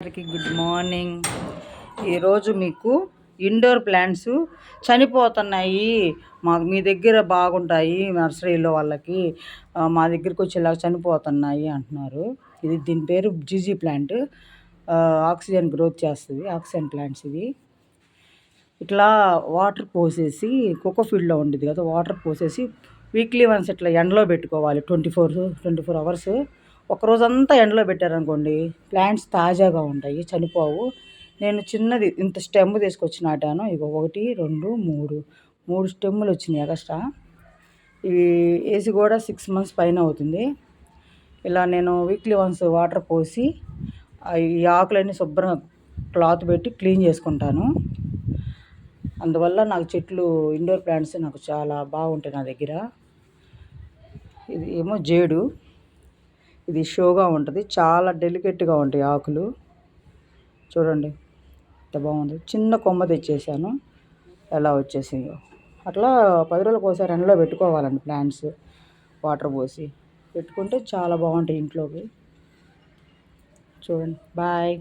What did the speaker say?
అందరికీ good morning. ఈరోజు మీకు ఇండోర్ ప్లాంట్స్ చనిపోతున్నాయి. మాకు మీ దగ్గర బాగుంటాయి నర్సరీలో వాళ్ళకి. మా దగ్గరికి వచ్చేలాగా చనిపోతున్నాయి అంటున్నారు. ఇది దీని పేరు జీజీ ప్లాంట్. ఆక్సిజన్ గ్రోత్ చేస్తుంది. ఆక్సిజన్ ప్లాంట్స్ ఇది ఇట్లా వాటర్ పోసేసి కోకో ఫీల్డ్లో ఉండేది కదా వాటర్ పోసేసి వీక్లీ వన్స్ ఇట్లా ఎండలో పెట్టుకోవాలి. Twenty four twenty four hours ఒకరోజంతా ఎండలో పెట్టారనుకోండి ప్లాంట్స్ తాజాగా ఉంటాయి చనిపోవు. నేను చిన్నది ఇంత స్టెమ్ తీసుకొచ్చి నాటాను ఇక ఒకటి రెండు మూడు. మూడు స్టెమ్ములు వచ్చినాయి ఎక్స్ట్రా ఇవి వేసి కూడా సిక్స్ మంత్స్ పైన అవుతుంది. ఇలా నేను వీక్లీ వన్స్ వాటర్ పోసి ఈ ఆకులన్నీ శుభ్రంగా క్లాత్ పెట్టి క్లీన్ చేసుకుంటాను. అందువల్ల నాకు చెట్లు ఇండోర్ ప్లాంట్స్ నాకు చాలా బాగుంటాయి నా దగ్గర. ఇది ఏమో జేడు. ఇది షోగా ఉంటుంది. చాలా డెలికేట్గా ఉంటాయి ఆకులు. చూడండి ఎంత బాగుంది. చిన్న కొమ్మ తెచ్చేసాను. ఎలా వచ్చేసిందో. అట్లా పది రోజులకు ఒకసారి ఎండలో పెట్టుకోవాలండి ప్లాంట్స్ వాటర్ పోసి. పెట్టుకుంటే చాలా బాగుంటాయి ఇంట్లోకి. చూడండి బాయ్.